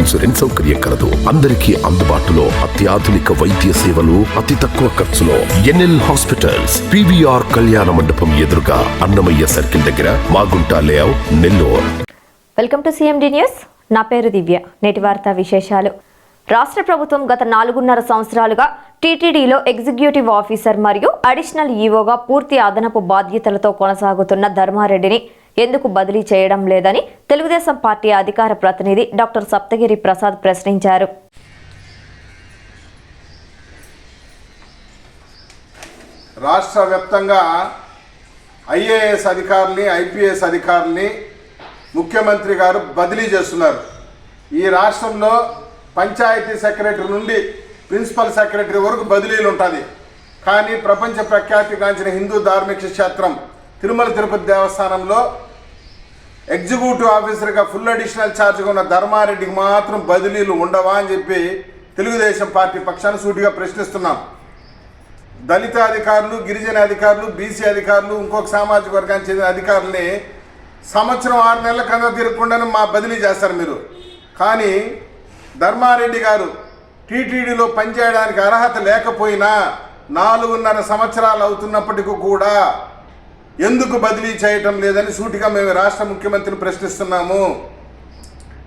Insurance సౌకర్యం కలదు. అందరికీ అందుబాటులో అత్యాధునిక వైద్య సేవలు అతి తక్కువ ఖర్చులో ఎన్ఎల్ హాస్పిటల్స్ పివిఆర్ కళ్యాణ మండపం ఎదురుగా అన్నమయ్య సర్కిల్ దగ్గర Magunta layout Nellore. Welcome to CMD news. నా పేరు దివ్య. నేటి వార్తా విశేషాలు. రాష్ట్ర ప్రభుత్వం గత నాలుగున్నర సంవత్సరాలుగా టీటీడీలో ఎగ్జిక్యూటివ్ ఆఫీసర్ మరియు అడిషనల్ ఈవోగా పూర్తి అదనపు బాధ్యతలతో కొనసాగుతున్న ధర్మారెడ్డిని ఎందుకు బదిలీ చేయడం లేదని తెలుగుదేశం పార్టీ అధికార ప్రతినిధి డాక్టర్ సప్తగిరి ప్రసాద్ ప్రశ్నించారు. రాష్ట్ర వ్యాప్తంగా ఐఏఎస్ అధికారుల్ని ఐపీఎస్ అధికారుల్ని ముఖ్యమంత్రి గారు బదిలీ చేస్తున్నారు. ఈ రాష్ట్రంలో పంచాయతీ సెక్రటరీ నుండి ప్రిన్సిపల్ సెక్రటరీ వరకు బదిలీలు ఉంటుంది కానీ ప్రపంచ ప్రఖ్యాతిగాంచిన హిందూ ధార్మిక క్షేత్రం తిరుమల తిరుపతి దేవస్థానంలో ఎగ్జిక్యూటివ్ ఆఫీసర్గా ఫుల్ అడిషనల్ ఛార్జ్గా ఉన్న ధర్మారెడ్డికి మాత్రం బదిలీలు ఉండవా అని చెప్పి తెలుగుదేశం పార్టీ పక్షాన సూటిగా ప్రశ్నిస్తున్నాం. దళిత అధికారులు గిరిజన అధికారులు బీసీ అధికారులు ఇంకొక సామాజిక వర్గానికి చెందిన అధికారుల్ని సంవత్సరం ఆరు నెలల కింద తిరగకుండానే మా బదిలీ చేస్తారు మీరు. కానీ ధర్మారెడ్డి గారు టీటీడీలో పనిచేయడానికి అర్హత లేకపోయినా నాలుగున్నర సంవత్సరాలు అవుతున్నప్పటికీ కూడా ఎందుకు బదిలీ చేయటం లేదని సూటిగా మేము రాష్ట్ర ముఖ్యమంత్రిని ప్రశ్నిస్తున్నాము.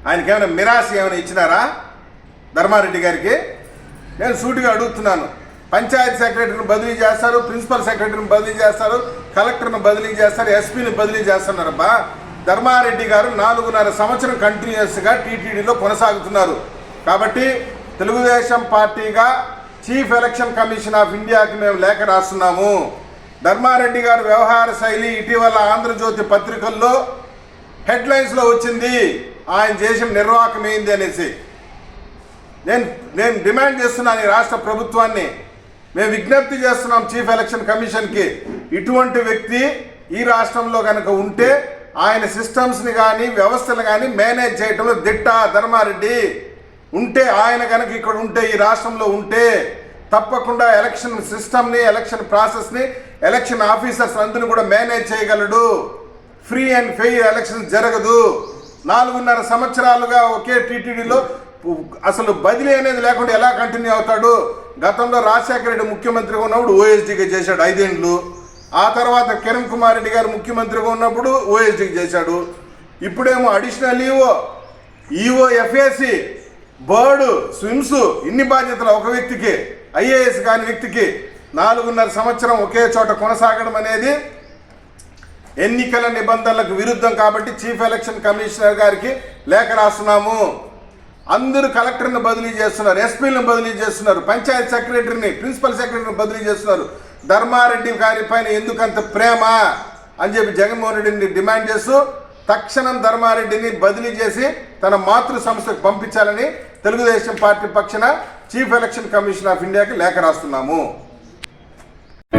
ఆయనకి ఏమైనా మిరాసి ఏమైనా ఇచ్చినారా? ధర్మారెడ్డి గారికి? నేను సూటిగా అడుగుతున్నాను. పంచాయతీ సెక్రటరీని బదిలీ చేస్తారు ప్రిన్సిపల్ సెక్రటరీని బదిలీ చేస్తారు కలెక్టర్ని బదిలీ చేస్తారు ఎస్పీని బదిలీ చేస్తున్నారబ్బా. ధర్మారెడ్డి గారు నాలుగున్నర సంవత్సరం కంటిన్యూస్గా టీటీడీలో కొనసాగుతున్నారు. కాబట్టి తెలుగుదేశం పార్టీగా చీఫ్ ఎలక్షన్ కమిషన్ ఆఫ్ ఇండియాకి మేము లేఖ రాస్తున్నాము. ధర్మారెడ్డి గారి వ్యవహార శైలి ఇటీవల ఆంధ్రజ్యోతి పత్రికల్లో హెడ్లైన్స్లో వచ్చింది. ఆయన చేసిన నిర్వాహకం ఏంది అనేసి. నేను నేను డిమాండ్ చేస్తున్నాను ఈ రాష్ట్ర ప్రభుత్వాన్ని. మేము విజ్ఞప్తి చేస్తున్నాం చీఫ్ ఎలక్షన్ కమిషన్కి. ఇటువంటి వ్యక్తి ఈ రాష్ట్రంలో కనుక ఉంటే ఆయన సిస్టమ్స్ని కానీ వ్యవస్థలు కానీ మేనేజ్ చేయటంలో దిట్ట ధర్మారెడ్డి. ఉంటే ఆయన కనుక ఇక్కడ ఉంటే ఈ రాష్ట్రంలో ఉంటే తప్పకుండా ఎలక్షన్ సిస్టమ్ని ఎలక్షన్ ప్రాసెస్ని ఎలక్షన్ ఆఫీసర్స్ అందరిని కూడా మేనేజ్ చేయగలడు. ఫ్రీ అండ్ ఫెయిర్ ఎలక్షన్ జరగదు. నాలుగున్నర సంవత్సరాలుగా ఒకే టీటీడీలో అసలు బదిలీ అనేది లేకుండా ఎలా కంటిన్యూ అవుతాడు? గతంలో రాజశేఖర రెడ్డి ముఖ్యమంత్రిగా ఉన్నప్పుడు ఓఎస్డీగా చేశాడు ఐదేండ్లు. ఆ తర్వాత కిరణ్ కుమార్ రెడ్డి గారు ముఖ్యమంత్రిగా ఉన్నప్పుడు ఓఎస్డీకి చేశాడు. ఇప్పుడేమో additional EO EO FAC BIRD SVIMS ఇన్ని బాధ్యతలు ఒక వ్యక్తికి. ఐఏఎస్ కాని వ్యక్తికి నాలుగున్నర సంవత్సరం ఒకే చోట కొనసాగడం అనేది ఎన్నికల నిబంధనలకు విరుద్ధం కాబట్టి చీఫ్ ఎలక్షన్ కమిషనర్ గారికి లేఖ రాస్తున్నాము. అందరూ కలెక్టర్ని బదిలీ చేస్తున్నారు ఎస్పీలను బదిలీ చేస్తున్నారు పంచాయత్ సెక్రటరీని ప్రిన్సిపల్ సెక్రటరీని బదిలీ చేస్తున్నారు. ధర్మారెడ్డి గారి పైన ఎందుకంత ప్రేమ అని చెప్పి జగన్మోహన్ రెడ్డిని డిమాండ్ చేస్తూ తక్షణం ధర్మారెడ్డిని బదిలీ చేసి తన మాతృ సంస్థకు పంపించాలని తెలుగుదేశం పార్టీ పక్షన చీఫ్ ఎలక్షన్ కమిషన్ ఆఫ్ ఇండియాకి లేఖ రాస్తున్నాము.